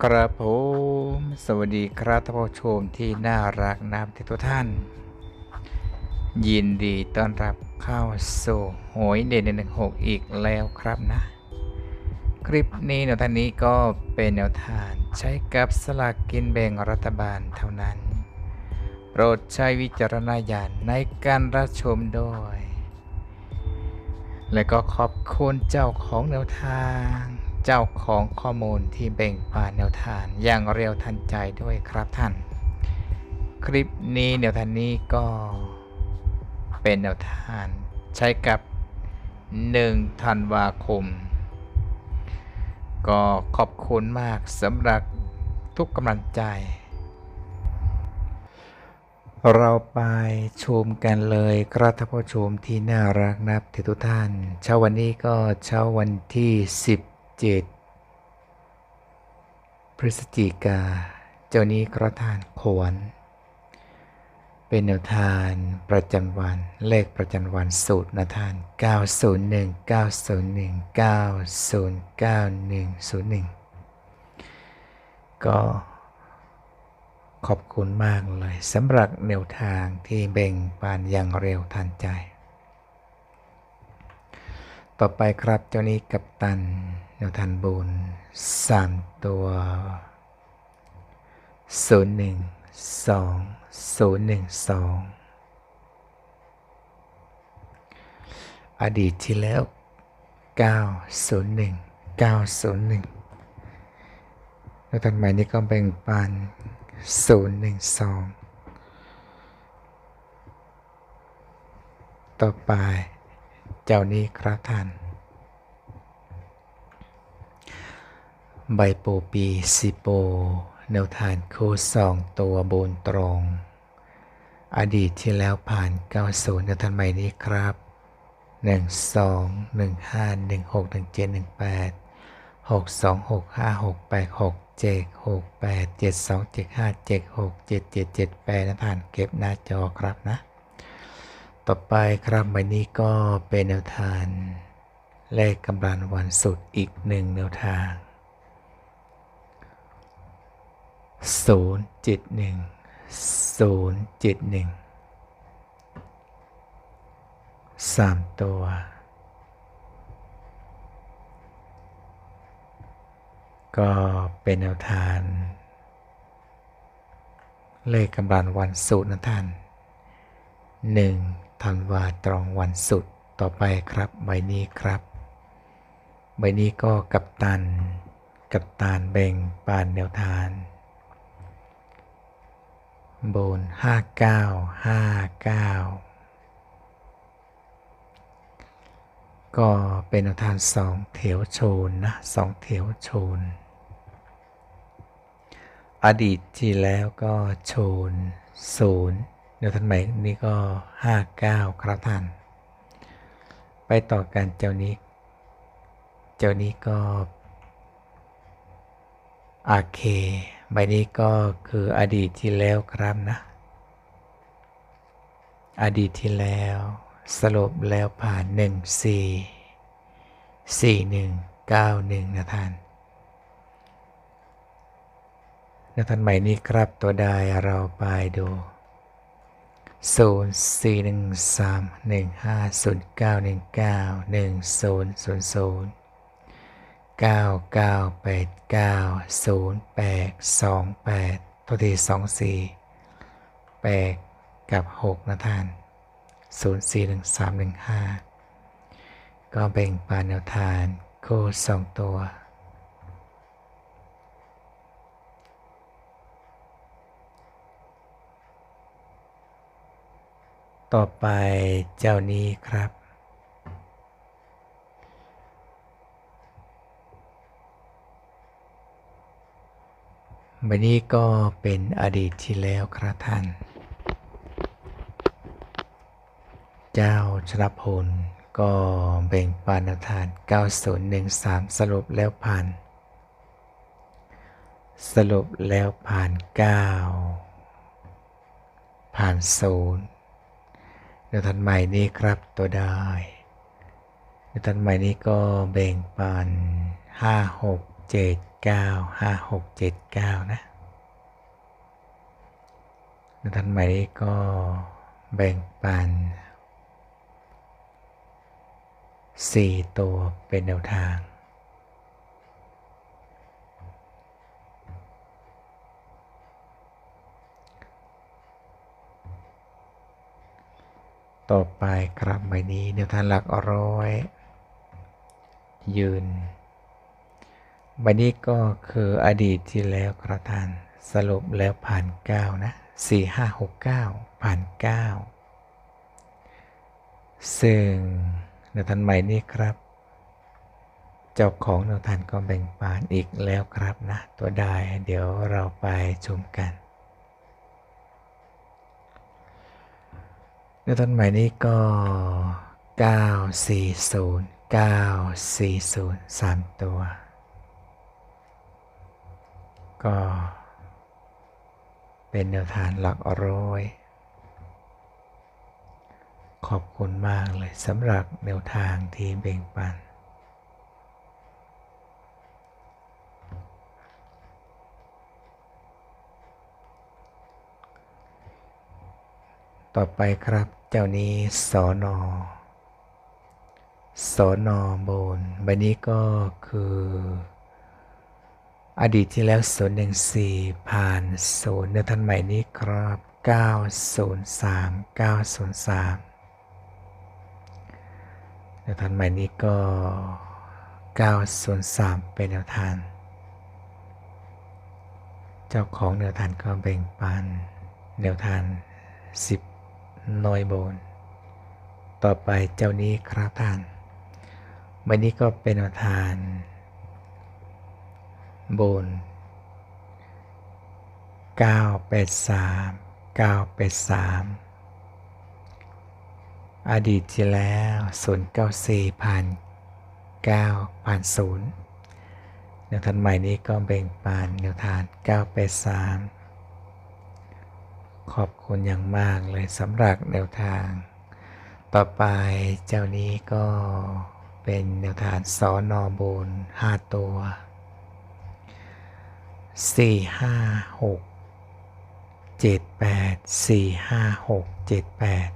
กระผมสวัสดีครับท่านผู้ชมที่น่ารักน้ำทุกท่าน ยินดีต้อนรับเข้าสู่หวยเด่นหนึ่งหกอีกแล้วครับนะ คลิปนี้แนวทางนี้ก็เป็นแนวทางใช้กับสลากกินแบ่งรัฐบาลเท่านั้น โปรดใช้วิจารณญาณในการรับชมด้วย และก็ขอบคุณเจ้าของแนวทาง เจ้าของข้อมูลที่แบ่งปันแนวทางอย่างเร็วทันใจด้วยครับท่าน คลิปนี้แนวทางนี้ก็เป็นแนวทางใช้กับ 1 ธันวาคม ก็ขอบคุณมากสำหรับทุกกำลังใจ เราไปชมกันเลยครับท่านผู้ชมที่น่ารักนับทุกท่าน เช้าวันนี้ก็เช้าวันที่ 7 พฤศจิกา เจ้านี้กระทานโขนเป็นแนวทางประจำวันเลขประจำวันสูตรนาทาน 901 901 909 101 ก็ขอบคุณมากเลยสำหรับแนวทางที่แบ่งปันอย่างเร็วทันใจ ต่อไปครับเจ้านี้กับตัน แนวทางบุญสามตัวศูนย์หนึ่งสองศูนย์หนึ่งสองอดีตที่แล้วเก้าศูนย์หนึ่งเก้าศูนย์หนึ่งแล้วทางใหม่นี้ก็แบ่งปันศูนย์หนึ่งสองต่อไป เจ้านี้ครับท่าน ใบโปปีซิโป แนวทานคู่สองตัวบนตรง อดีตที่แล้วผ่าน 90แนวทานใหม่นี้ครับ 1 2 1 5 1 6 1 7 1 8 6 2 6 5 6 8 6 7 6 8 7 2 7 5 7 6 7 7 7 8นะท่านเก็บหน้าจอครับนะ ต่อไปครับใบนี้ก็เป็นแนวทาง เลขกำลังวันสุดอีกหนึ่งแนวทาง ศูนย์เจ็ดหนึ่งศูนย์เจ็ดหนึ่งสามตัว ก็เป็นแนวทางเลขกำลังวันสุดนะท่านหนึ่งธันวาตรองวันสุดต่อไปครับ ใบนี้ครับ ใบนี้ก็กับตัน กับตานเบ่งปานแนวทาง บนห้าเก้าห้าเก้าก็เป็นแนวทางสองแถวโชนนะสองแถวโชน อดีตที่แล้วก็โชนศูนย์แนวทางใหม่นี่ก็ห้าเก้าครับท่าน ไปต่อกันเจ้านี้ เจ้านี้ก็อาเค ใบนี้ก็คืออดีตที่แล้วครับนะ อดีตที่แล้ว สรุปแล้วผ่านหนึ่งสี่สี่หนึ่งเก้าหนึ่งนะท่านนะท่านใหม่นี้ครับตัวใดเราไปดูศูนย์สี่หนึ่งสามหนึ่งห้าศูนย์ เก้าเก้าแปดเก้าศูนย์แปดสองแปดตัวที่สองสี่แปดกับหกนะท่านศูนย์สี่หนึ่งสามหนึ่งห้าก็แบ่งปานแนวทานโค้ดสองตัวต่อไปเจ้านี้ครับ วันนี้ก็เป็นอดีตที่แล้วครับท่าน เจ้าชลพลก็แบ่งปันแนวทาน 9013 สรุปแล้วผ่าน สรุปแล้วผ่าน 9 ผ่านศูนย์แนวทานใหม่นี้ครับตัวได้แนวทานใหม่นี้ก็แบ่งปัน5 6 7 เก้าห้าหกเจ็ดเก้านะแล้วท่านใหม่นี้ก็แบ่งปันสี่ตัวเป็นแนวทาง ต่อไปครับใบนี้แนวทางหลักร้อย ยืน ใบนี้ก็คืออดีตที่แล้วกระทานสรุปแล้วผ่านเก้านะสี่ห้าหกเก้าผ่านเก้าซึ่งแนวทางใหม่นี้ครับ เจ้าของแนวทางก็แบ่งปันอีกแล้วครับนะ ตัวใดเดี๋ยวเราไปชมกันในต้นใหม่นี้ก็ 940 940 3 ตัว ก็เป็นแนวทางหลักร้อย ขอบคุณมากเลยสำหรับแนวทางที่เบ่งปัน ต่อไปครับเจ้านี้สอนอสอนอบนใบนี้ก็คือ อดีตที่แล้วศูนย์หนึ่งสี่ผ่านศูนย์เนื้อทันใหม่นี้ครับเก้าศูนย์สามเก้าศูนย์สามเนื้อทันใหม่นี้ก็เก้าศูนย์สามเป็นแนวทาง เจ้าของแนวทางก็แบ่งปันแนวทางสิบน้อยโบน ต่อไปเจ้านี้ครับท่านวันนี้ก็เป็นอาทาน โบน983 983 อดีตที่แล้ว 094ผ่าน9ผ่าน0แนวทางใหม่นี้ก็แบ่งปันแนวทาง983 ขอบคุณอย่างมากเลยสำหรับแนวทาง ต่อไปเจ้านี้ก็เป็นแนวทางสอนอบนห้าตัว สี่ห้าหกเจ็ดแปดสี่ห้าหกเจ็ดแปด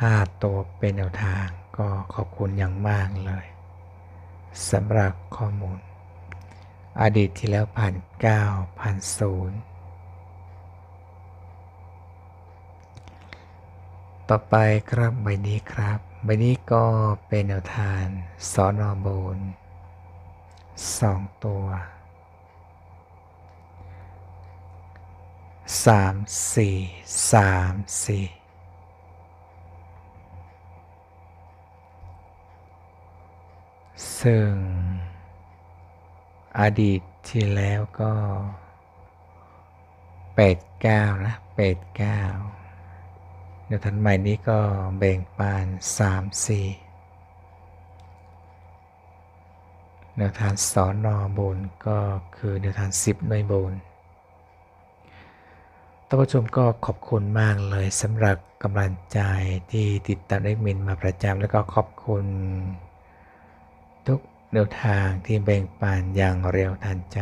ห้าตัวเป็นแนวทางก็ขอบคุณอย่างมากเลยสำหรับข้อมูล อดีตที่แล้วผ่านเก้าผ่านศูนย์ต่อไปครับใบนี้ครับ ใบนี้ก็เป็นแนวทางสอนอบน สองตัวสามสี่สามสี่ซึ่ง อดีตที่แล้วก็แปดเก้านะแปดเก้าเดี๋ยวทันใหม่นี้ก็แบ่งปานสามสี่ แนวทางสอนอบนก็คือแนวทางสิบหน่วยบนท่านผู้ชมก็ขอบคุณมากเลยสำหรับกำลังใจที่ติดตามได้มินมาประจำแล้วก็ขอบคุณ ทุกแนวทางที่แบ่งปันอย่างเร็วทันใจ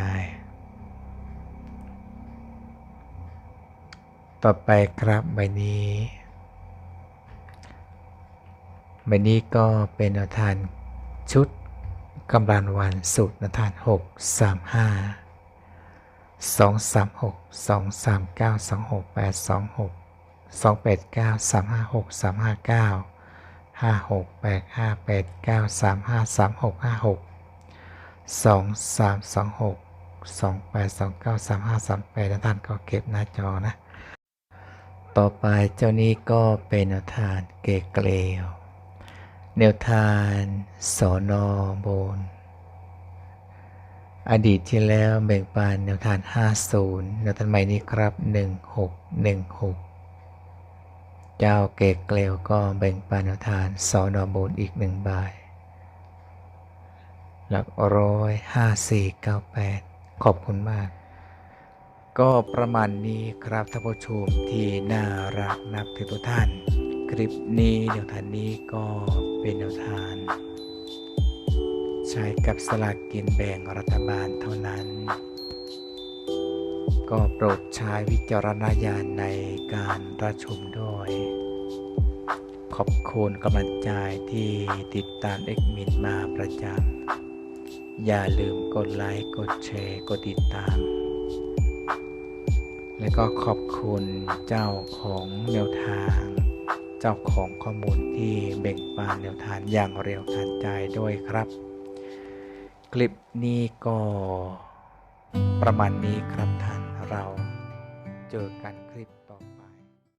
ต่อไปครับใบนี้ใบนี้ก็เป็นแนวทางชุด กำลังวันสุดแนวทามห้าสอง6 3 5 2 3 6 2 3 9 2 6 8 2 6 2 8 9 3 5 6 3 5 9ห้าสามห้าหกสามห้าเก้าห้าหกแปดห้าแปดเก้าสามห้าสามหกห้าหกสองสามสองหกสองแปดสองเก้าสามห้าสามแปดท่านก็เก็บหน้าจอนะ ต่อไปเจ้านี้ก็เป็นนวทานเกเกลียว แนวทานสอนอโบน อดีตที่แล้วแบ่งปันแนวทาน 50 แนวทานใหม่นี้ครับ 1616 เจ้าเกกเกลียวก็แบ่งปันแนวทานสอนอโบนอีกหนึ่งใบหลักร้อยห้าสี่เก้าแปดขอบคุณมาก ก็ประมาณนี้ครับท่านผู้ชมที่น่ารักนับถือทุกท่าน คลิปนี้แนวทางนี้ก็ เป็นแนวทางช้กับสลากกินแบ่งรัฐบาลเท่านั้น ก็โปรดใช้วิจารณญาณในการรับชมด้วย ขอบคุณกำลังใจที่ติดตามเอ็กมินมาประจำอย่าลืมกดไลค์กดแชร์กดติดตามและก็ขอบคุณเจ้าของแนวทาง เจ้าของข้อมูลที่เบ่งบานแนวทานอย่างเร็วทันใจด้วยครับ คลิปนี้ก็ประมาณนี้ครับท่านเราเจอกัน